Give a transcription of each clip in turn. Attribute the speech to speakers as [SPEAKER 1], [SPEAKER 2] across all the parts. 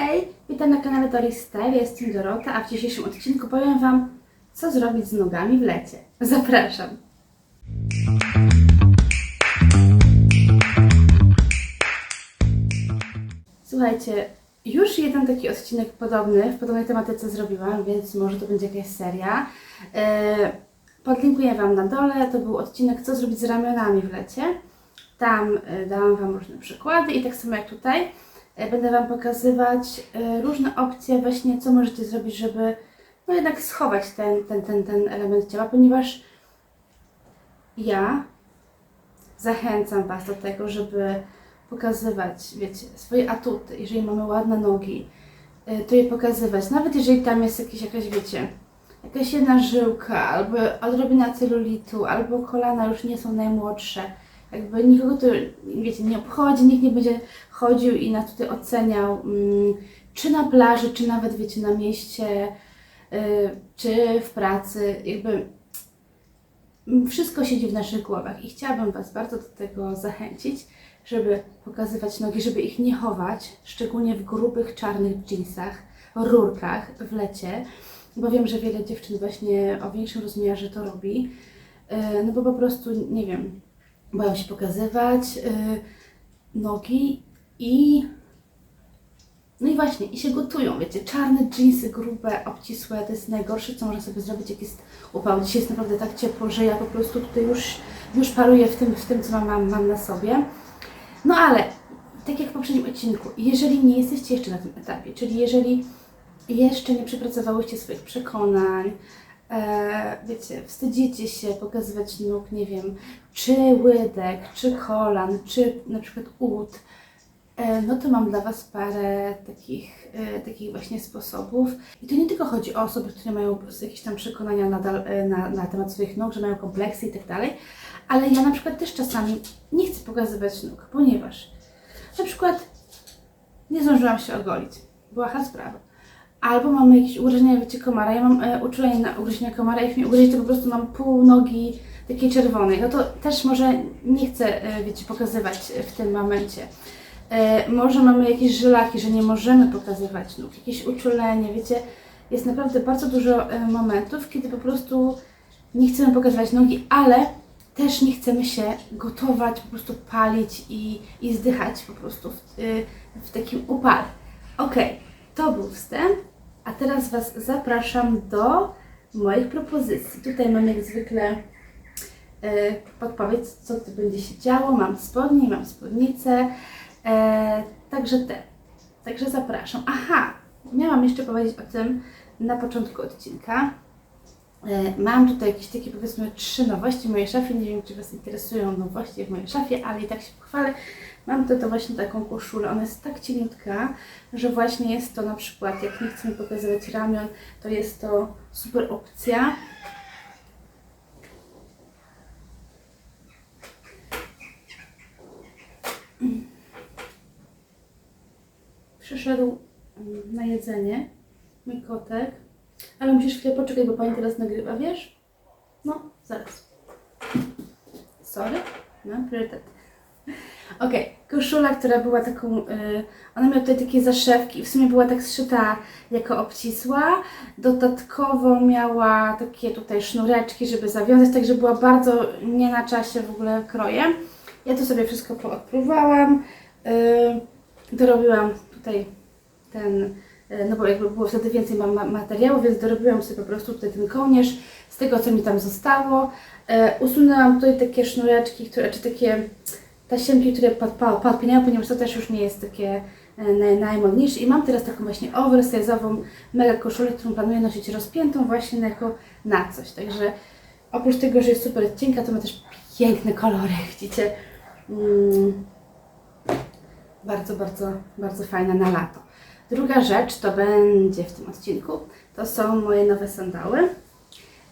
[SPEAKER 1] Hej! Witam na kanale Doris Style, jestem Dorota, a w dzisiejszym odcinku powiem Wam, co zrobić z nogami w lecie. Zapraszam! Słuchajcie, już jeden taki odcinek podobny, w podobnej tematyce zrobiłam, więc może to będzie jakaś seria. E, Podlinkuję Wam na dole, to był odcinek, co zrobić z ramionami w lecie. Tam e, dałam Wam różne przykłady i tak samo jak tutaj będę Wam pokazywać e, różne opcje właśnie, co możecie zrobić, żeby no jednak schować ten, ten, ten, ten element ciała, ponieważ ja zachęcam Was do tego, żeby pokazywać, wiecie, swoje atuty. Jeżeli mamy ładne nogi, y, to je pokazywać. Nawet jeżeli tam jest jakieś, jakaś, wiecie, jakaś jedna żyłka, albo odrobina celulitu, albo kolana już nie są najmłodsze. Jakby nikogo to, wiecie, nie obchodzi, nikt nie będzie chodził i nas tutaj oceniał, mm, czy na plaży, czy nawet, wiecie, na mieście, y, czy w pracy. Jakby wszystko siedzi w naszych głowach i chciałabym Was bardzo do tego zachęcić, żeby pokazywać nogi, żeby ich nie chować, szczególnie w grubych, czarnych jeansach, rurkach w lecie, bo wiem, że wiele dziewczyn właśnie o większym rozmiarze to robi, Yy, no bo po prostu, nie wiem, boją się pokazywać yy, nogi i no i właśnie, i się gotują, wiecie, czarne dżinsy, grube, obcisłe, to jest najgorsze, co można sobie zrobić, jak jest upał. Dzisiaj jest naprawdę tak ciepło, że ja po prostu tutaj już, już paruję w tym, w tym co mam, mam, na sobie. No ale, tak jak w poprzednim odcinku, jeżeli nie jesteście jeszcze na tym etapie, czyli jeżeli jeszcze nie przepracowałyście swoich przekonań, e, wiecie, wstydzicie się pokazywać nóg, nie wiem, czy łydek, czy kolan, czy na przykład ud, E, no to mam dla Was parę takich, e, takich właśnie sposobów. I to nie tylko chodzi o osoby, które mają jakieś tam przekonania nadal, e, na, na temat swoich nóg, że mają kompleksy i tak dalej, ale ja na przykład też czasami nie chcę pokazywać nóg, ponieważ na przykład nie zdążyłam się ogolić. Była sprawa. Albo mamy jakieś ugryzienie, wiecie, komara. Ja mam e, uczulenie na ugryzienie komara. Jak mi ugryzie, to po prostu mam pół nogi takiej czerwonej. No to też może nie chcę, e, wiecie, pokazywać w tym momencie. E, może mamy jakieś żylaki, że nie możemy pokazywać nóg, jakieś uczulenie, wiecie, jest naprawdę bardzo dużo e, momentów, kiedy po prostu nie chcemy pokazywać nogi, ale też nie chcemy się gotować, po prostu palić i, i zdychać po prostu w, y, w takim upale. Ok, to był wstęp, a teraz Was zapraszam do moich propozycji. Tutaj mam jak zwykle y, podpowiedź, co tu będzie się działo. Mam spodnie, mam spódnicę, E, także te. Także zapraszam. Aha, miałam jeszcze powiedzieć o tym na początku odcinka. E, mam tutaj jakieś takie powiedzmy trzy nowości w mojej szafie. Nie wiem, czy Was interesują nowości w mojej szafie, ale i tak się pochwalę. Mam tutaj właśnie taką koszulę. Ona jest tak cieniutka, że właśnie jest to na przykład, jak nie chcemy pokazywać ramion, to jest to super opcja. przyszedł mm, na jedzenie, mój kotek, ale musisz chwilę poczekać, bo pani teraz nagrywa, wiesz? No, zaraz. Sorry, no, priorytet. Okej, koszula, która była taką, y, ona miała tutaj takie zaszewki, w sumie była tak zszyta jako obcisła, dodatkowo miała takie tutaj sznureczki, żeby zawiązać, także była bardzo nie na czasie w ogóle krojem. Ja to sobie wszystko poodpruwałam, y, dorobiłam tutaj ten, no bo jakby było wtedy więcej mam ma materiału, więc dorobiłam sobie po prostu tutaj ten kołnierz z tego, co mi tam zostało. E, usunęłam tutaj takie sznureczki, które, czy takie tasiemki, które podpinają, ponieważ to też już nie jest takie e, naj, najmodniejsze. I mam teraz taką właśnie oversize'ową mega koszulę, którą planuję nosić rozpiętą właśnie jako na coś. Także oprócz tego, że jest super cienka, to ma też piękny kolor, widzicie. Mm bardzo, bardzo, bardzo fajna na lato. Druga rzecz to będzie w tym odcinku, to są moje nowe sandały.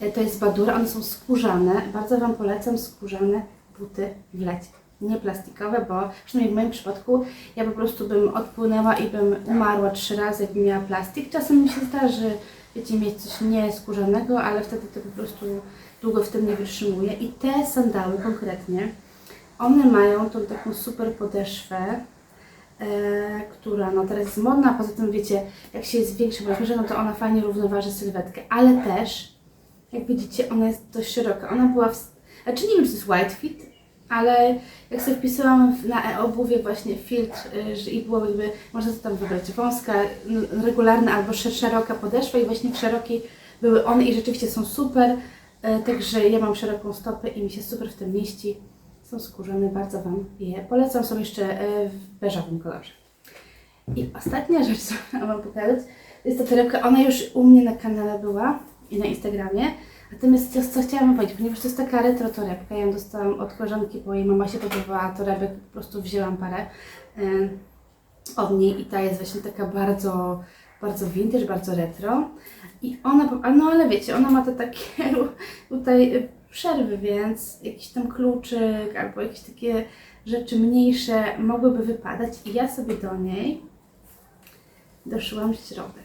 [SPEAKER 1] E, to jest Badura, one są skórzane. Bardzo Wam polecam skórzane buty w lecie. Nie plastikowe, bo przynajmniej w moim przypadku ja po prostu bym odpłynęła i bym umarła trzy razy, jakbym miała plastik. Czasem mi się zdarzy, wiecie, mieć coś nieskórzanego, ale wtedy to po prostu długo w tym nie wytrzymuje. I te sandały konkretnie, one mają tą taką super podeszwę, która no teraz jest modna, poza tym wiecie, jak się jest większym rozmiarze, no to ona fajnie równoważy sylwetkę, ale też, jak widzicie, ona jest dość szeroka. Ona była, w, znaczy nie wiem, czy to jest white fit, ale jak sobie wpisałam w- na e-obuwie właśnie filtr y, że i było jakby, można sobie tam wybrać wąska, regularna albo sze- szeroka podeszwa i właśnie w szerokiej były one i rzeczywiście są super, y, także ja mam szeroką stopę i mi się super w tym mieści. Są skórzane, bardzo Wam je polecam, są jeszcze y, w beżowym kolorze. I ostatnia rzecz, co chciałam Wam pokazać, jest ta torebka, ona już u mnie na kanale była i na Instagramie, Natomiast co, co chciałam powiedzieć, ponieważ to jest taka retro torebka, ja ją dostałam od koleżanki, bo jej mama się podobała torebek, po prostu wzięłam parę em, od niej. I ta jest właśnie taka bardzo, bardzo vintage, bardzo retro. I ona, no ale wiecie, ona ma te takie tutaj przerwy, więc jakiś tam kluczyk albo jakieś takie rzeczy mniejsze mogłyby wypadać i ja sobie do niej doszyłam środek.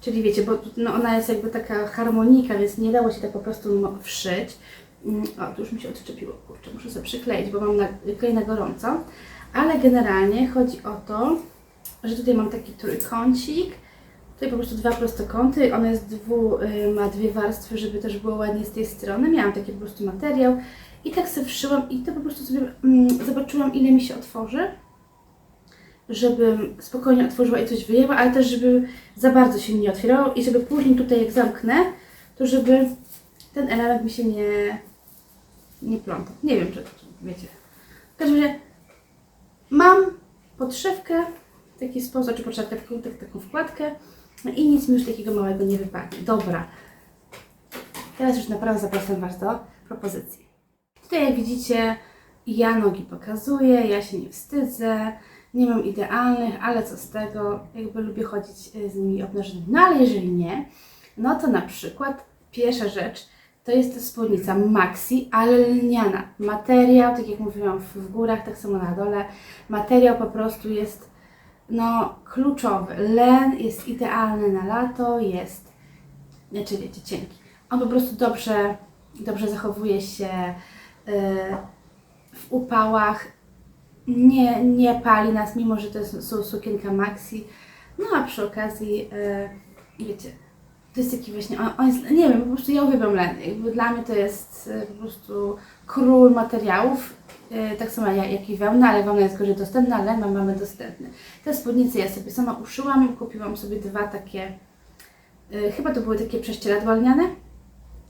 [SPEAKER 1] Czyli wiecie, bo no ona jest jakby taka harmonika, więc nie dało się tak po prostu wszyć. Mm, O, tu już mi się odczepiło, kurczę, muszę sobie przykleić, bo mam na, klej na gorąco. Ale generalnie chodzi o to, że tutaj mam taki trójkącik, tutaj po prostu dwa prostokąty, one jest dwu, y, ma dwie warstwy, żeby też było ładnie z tej strony. Miałam taki po prostu materiał i tak sobie wszyłam i to po prostu sobie mm, zobaczyłam ile mi się otworzy żebym spokojnie otworzyła i coś wyjęła, ale też żeby za bardzo się nie otwierało i żeby później tutaj jak zamknę, to żeby ten element mi się nie, nie plątał. Nie wiem, czy wiecie. W każdym razie mam podszewkę taki sposób, czy podszewkę, taką, tak, taką wkładkę no i nic mi już takiego małego nie wypadnie. Dobra. Teraz już naprawdę zapraszam Was do propozycji. Tutaj jak widzicie, ja nogi pokazuję, ja się nie wstydzę, nie mam idealnych, ale co z tego, jakby lubię chodzić y, z nimi obnażonymi. No ale jeżeli nie, no to na przykład pierwsza rzecz to jest to spódnica maxi, ale lniana. Materiał, tak jak mówiłam w górach, tak samo na dole, materiał po prostu jest no kluczowy. Len jest idealny na lato, jest, znaczy wiecie, cienki. On po prostu dobrze, dobrze zachowuje się y, w upałach, nie, nie pali nas, mimo że to su- sukienka maxi. No a przy okazji, e, wiecie, to jest taki właśnie, on, on jest, nie wiem, po prostu ja uwielbiam len. Jakby dla mnie to jest e, po prostu król materiałów, tak samo jak, i wełna, ale wełna jest gorzej dostępna, ale len mamy dostępny. Te spódnice ja sobie sama uszyłam, kupiłam sobie dwa takie, e, chyba to były takie prześcieradła lniane,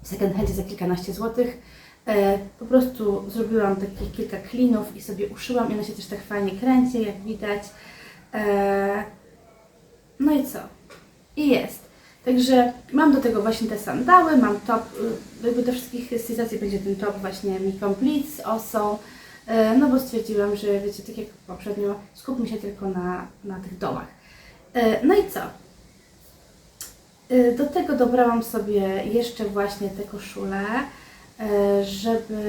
[SPEAKER 1] second za kilkanaście złotych. E, po prostu zrobiłam takie kilka klinów i sobie uszyłam i one się też tak fajnie kręci, jak widać. E, no i co? I jest. Także mam do tego właśnie te sandały, mam top, jakby do wszystkich stylizacji będzie ten top właśnie mi complete z osą, e, no bo stwierdziłam, że wiecie, tak jak poprzednio, skupmy się tylko na, na tych domach. E, no i co? Y, Do tego dobrałam sobie jeszcze właśnie te koszule, żeby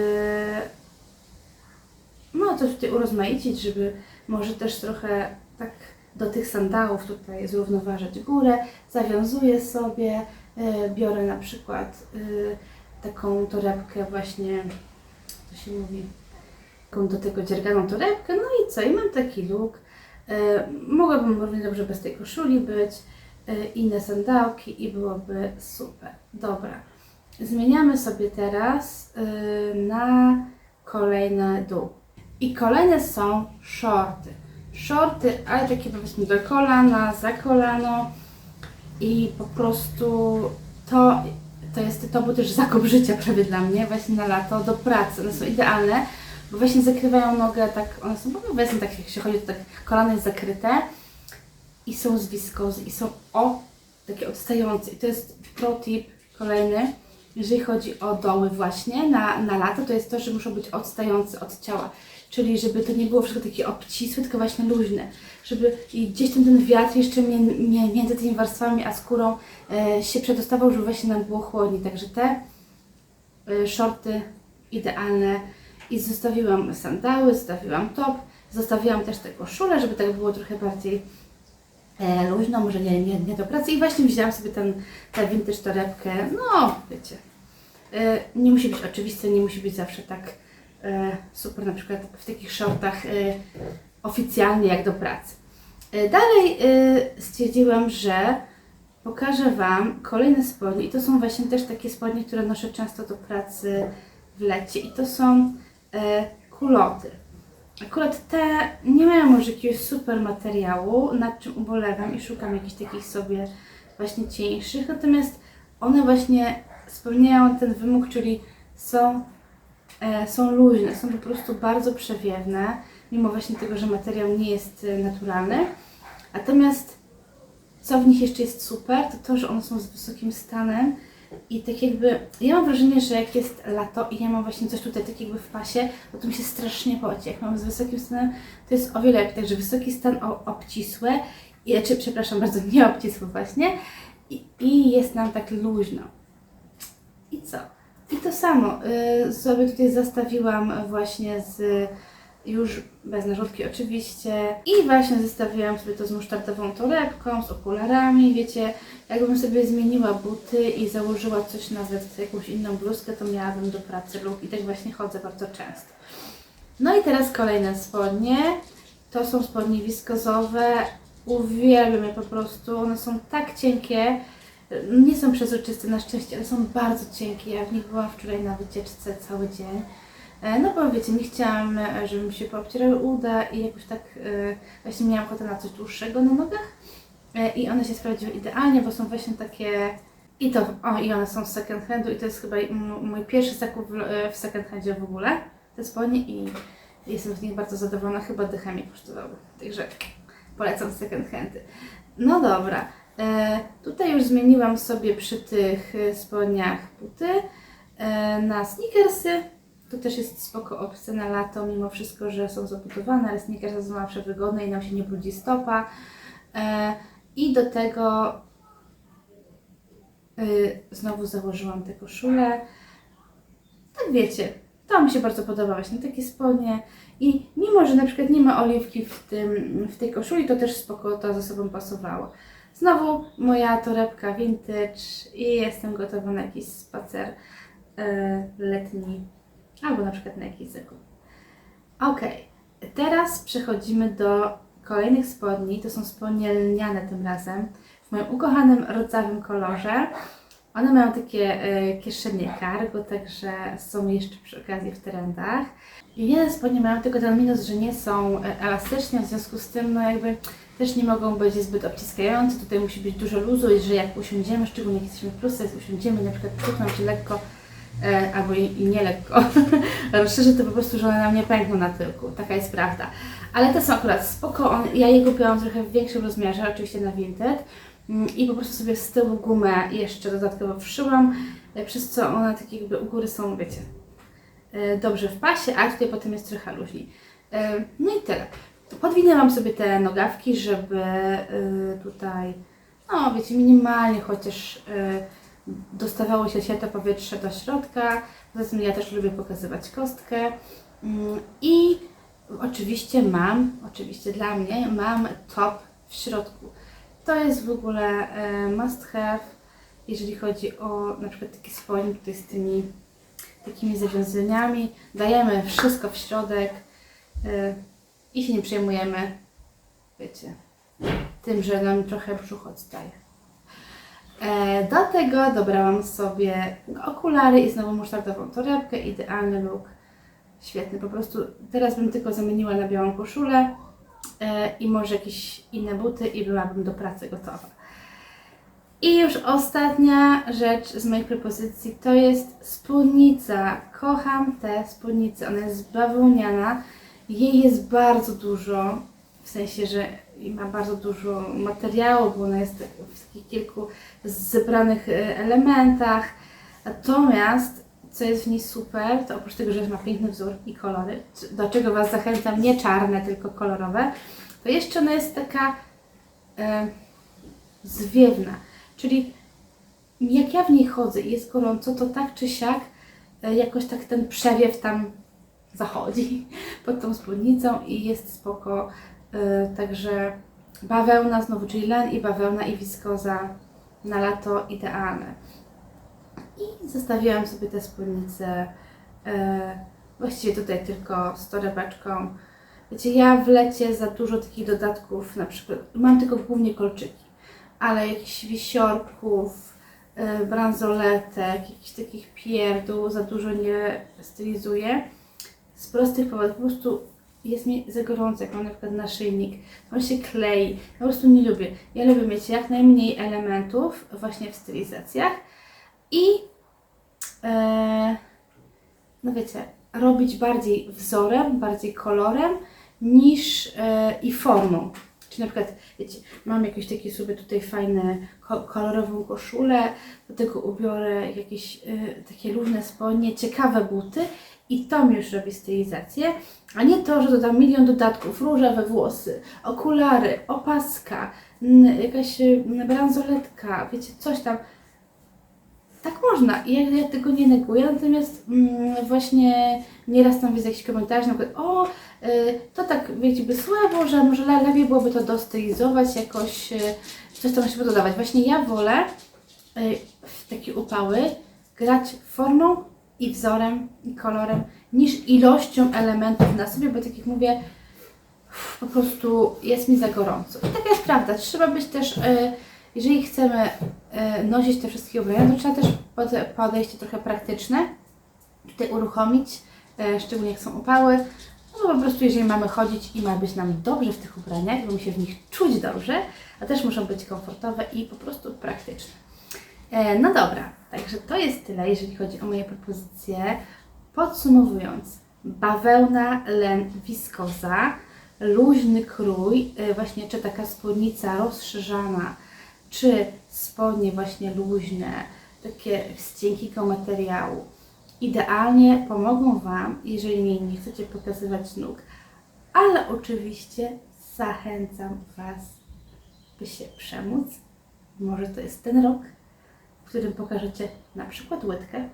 [SPEAKER 1] no coś tutaj urozmaicić, żeby może też trochę tak do tych sandałów tutaj zrównoważyć górę. Zawiązuję sobie, biorę na przykład taką torebkę właśnie, to się mówi, taką do tego dzierganą torebkę, no i co, i mam taki look. Y, Mogłabym równie dobrze bez tej koszuli być, y, inne sandałki i byłoby super. Dobra, zmieniamy sobie teraz y, na kolejny dół. I kolejne są shorty. Shorty, ale takie powiedzmy do kolana, za kolano i po prostu to, to jest, to był też zakup życia prawie dla mnie, właśnie na lato, do pracy. One są idealne, bo właśnie zakrywają nogę, tak, one są, powiedzmy tak jak się chodzi, to tak kolano jest zakryte i są z wiskozy i są o, takie odstające. I to jest pro tip kolejny, jeżeli chodzi o doły właśnie na, na lato, to jest to, że muszą być odstające od ciała. Czyli żeby to nie było wszystko takie obcisłe, tylko właśnie luźne. Żeby gdzieś tam ten wiatr jeszcze mię, mię, między tymi warstwami a skórą e, się przedostawał, żeby właśnie nam było chłodniej. Także te e, shorty idealne. I zostawiłam sandały, zostawiłam top, zostawiłam też te koszule, żeby tak było trochę bardziej e, luźno, może nie, nie, nie do pracy. I właśnie wzięłam sobie ten, tę vintage torebkę. No, wiecie, e, nie musi być oczywiste, nie musi być zawsze tak e, super, na przykład w takich shortach e, oficjalnie jak do pracy. Y, Dalej y, stwierdziłam, że pokażę Wam kolejne spodnie i to są właśnie też takie spodnie, które noszę często do pracy w lecie i to są e, kuloty. Akurat te nie mają może jakiegoś super materiału, nad czym ubolewam i szukam jakichś takich sobie właśnie cieńszych, natomiast one właśnie spełniają ten wymóg, czyli są, e, są luźne, są po prostu bardzo przewiewne, mimo właśnie tego, że materiał nie jest e, naturalny. Natomiast co w nich jeszcze jest super, to to, że one są z wysokim stanem i tak jakby, ja mam wrażenie, że jak jest lato i ja mam właśnie coś tutaj tak jakby w pasie, to to mi się strasznie poci. Jak mam z wysokim stanem, to jest o wiele lepiej, także wysoki stan o, obcisłe, i, czy, przepraszam bardzo, nie obcisłe właśnie i, i jest nam tak luźno. I co? I to samo y, sobie tutaj zastawiłam właśnie z już bez narzutki oczywiście. I właśnie zestawiłam sobie to z musztardową torebką, z okularami, wiecie, jakbym sobie zmieniła buty i założyła coś nawet, jakąś inną bluzkę, to miałabym do pracy lub i tak właśnie chodzę bardzo często. No i teraz kolejne spodnie. To są spodnie wiskozowe. Uwielbiam je po prostu. One są tak cienkie. Nie są przezroczyste na szczęście, ale są bardzo cienkie. Ja w nich byłam wczoraj na wycieczce cały dzień. E, No bo wiecie, nie chciałam, e, żeby mi się poobcierały uda i jakoś tak e, właśnie miałam ochotę na coś dłuższego na nogach. I one się sprawdziły idealnie, bo są właśnie takie... I to, o i one są z second handu i to jest chyba mój pierwszy zakup w, second handzie w ogóle. Te spodnie i jestem z nich bardzo zadowolona, chyba dycha mi kosztowały. Także polecam second handy. No dobra, e, tutaj już zmieniłam sobie przy tych spodniach buty e, na sneakersy. To też jest spoko opcja na lato, mimo wszystko, że są zabudowane, ale sneakersy są zawsze wygodne i nam się nie brudzi stopa. E, I do tego y, znowu założyłam tę koszulę. Tak wiecie, to mi się bardzo podoba właśnie takie spodnie. I mimo, że na przykład nie ma oliwki w, tym, w tej koszuli, to też spoko to ze sobą pasowało. Znowu moja torebka vintage i jestem gotowa na jakiś spacer e, letni albo na przykład na jakiś zakup. Ok, teraz przechodzimy do kolejnych spodni. To są spodnie lniane tym razem w moim ukochanym rodzawym kolorze. One mają takie e, kieszenie cargo, także są jeszcze przy okazji w trendach. Lniane spodnie mają tylko ten minus, że nie są e, elastyczne, w związku z tym no jakby też nie mogą być zbyt obciskające. Tutaj musi być dużo luzu i że jak usiądziemy, szczególnie jak jesteśmy w plus, jak usiądziemy, na przykład przytną się lekko albo i, nie lekko, rozszerzy to po prostu, że one nam nie pękną na tyłku. Taka jest prawda. Ale te są akurat spoko. On, ja je kupiłam trochę w większym rozmiarze, oczywiście na Vinted. Mm, I po prostu sobie z tyłu gumę jeszcze dodatkowo wszyłam, e, przez co one takie jakby u góry są, wiecie, e, dobrze w pasie, a tutaj potem jest trochę luźniej. E, No i tyle. Podwinęłam sobie te nogawki, żeby e, tutaj, no wiecie, minimalnie chociaż e, dostawało się światło powietrze do środka. Tym ja też lubię pokazywać kostkę. Mm, I oczywiście mam, oczywiście dla mnie, mam top w środku. To jest w ogóle e, must have, jeżeli chodzi o na przykład takie spodnie tutaj z tymi takimi zawiązaniami. Dajemy wszystko w środek e, i się nie przejmujemy, wiecie, tym, że nam trochę brzuch odstaje. E, do tego dobrałam sobie okulary i znowu musztardową torebkę, idealny look, świetny. Po prostu teraz bym tylko zamieniła na białą koszulę e, i może jakieś inne buty i byłabym do pracy gotowa. I już ostatnia rzecz z moich propozycji to jest spódnica. Kocham tę spódnicę, ona jest bawełniana, jej jest bardzo dużo, w sensie, że ma bardzo dużo materiału, bo ona jest w kilku zebranych e, elementach. Natomiast, co jest w niej super, to oprócz tego, że ma piękny wzór i kolory, do czego Was zachęcam, nie czarne, tylko kolorowe, to jeszcze ona jest taka e, zwiewna. Czyli jak ja w niej chodzę i jest gorąco, to tak czy siak e, jakoś tak ten przewiew tam zachodzi pod tą spódnicą i jest spoko. E, Także bawełna znowu, czyli len i bawełna i wiskoza na lato idealne. I zostawiłam sobie te spódnice e, właściwie tutaj tylko z torebeczką. Wiecie, ja w lecie za dużo takich dodatków, na przykład, mam tylko głównie kolczyki, ale jakichś wisiorków, y, bransoletek, jakichś takich pierdół za dużo nie stylizuję. Z prostych powodów, po prostu jest mi za gorąco, jak mam na przykład naszyjnik, on się klei, po prostu nie lubię. Ja lubię mieć jak najmniej elementów właśnie w stylizacjach i e, no wiecie, robić bardziej wzorem, bardziej kolorem niż e, i formą. Czyli na przykład, wiecie, mam jakieś takie sobie tutaj fajne ko- kolorową koszulę, do tego ubiorę jakieś e, takie różne spodnie, ciekawe buty i to mi już robi stylizację, a nie to, że dodam milion dodatków, różowe włosy, okulary, opaska, jakaś bransoletka, wiecie, coś tam. Tak można i ja, ja tego nie neguję, natomiast mm, właśnie nieraz tam widzę jakiś komentarz, na przykład o, y, to tak wiecie by słabo, że może le- lepiej byłoby to dostylizować jakoś, y, coś tam jeszcze dodawać. Właśnie ja wolę y, w takie upały grać formą i wzorem i kolorem niż ilością elementów na sobie, bo tak jak mówię, po prostu jest mi za gorąco. I taka jest prawda. Trzeba być też, e, jeżeli chcemy e, nosić te wszystkie ubrania, to trzeba też pod- podejście trochę praktyczne tutaj uruchomić, e, szczególnie jak są upały. No bo po prostu jeżeli mamy chodzić i ma być nam dobrze w tych ubraniach, mamy się w nich czuć dobrze, a też muszą być komfortowe i po prostu praktyczne. No dobra, także to jest tyle, jeżeli chodzi o moje propozycje. Podsumowując, bawełna, len, wiskoza, luźny krój, e, właśnie czy taka spódnica rozszerzana, czy spodnie właśnie luźne, takie z cienkiego materiału. Idealnie pomogą Wam, jeżeli mi nie chcecie pokazywać nóg, ale oczywiście zachęcam Was, by się przemóc. Może to jest ten rok, którym pokażecie na przykład łydkę.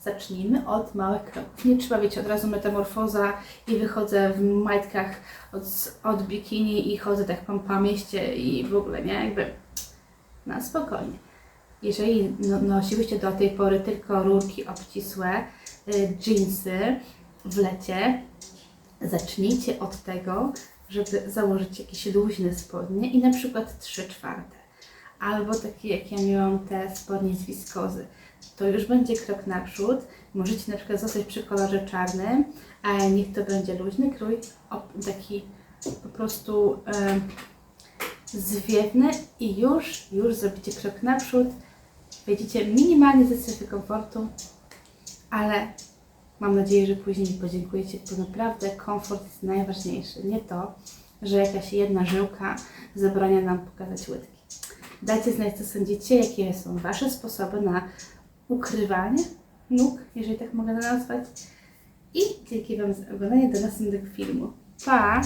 [SPEAKER 1] Zacznijmy od małych kroków. Nie trzeba mieć od razu metamorfoza i wychodzę w majtkach od, od bikini i chodzę tak po, po mieście i w ogóle, nie? Jakby na spokojnie. Jeżeli no, nosiłyście do tej pory tylko rurki obcisłe, y, jeansy w lecie, zacznijcie od tego, żeby założyć jakieś luźne spodnie i na przykład 3 czwarte. Albo takie jak ja miałam te spodnie z wiskozy. To już będzie krok naprzód. Możecie na przykład zostać przy kolorze czarnym, a niech to będzie luźny krój, taki po prostu em, zwiewny i już, już zrobicie krok naprzód. Wejdziecie minimalnie ze strefy komfortu, ale mam nadzieję, że później podziękujecie, bo naprawdę komfort jest najważniejszy. Nie to, że jakaś jedna żyłka zabrania nam pokazać łydki. Dajcie znać, co sądzicie, jakie są Wasze sposoby na ukrywanie nóg, jeżeli tak mogę to nazwać. I dzięki Wam za oglądanie do następnego filmu. Pa!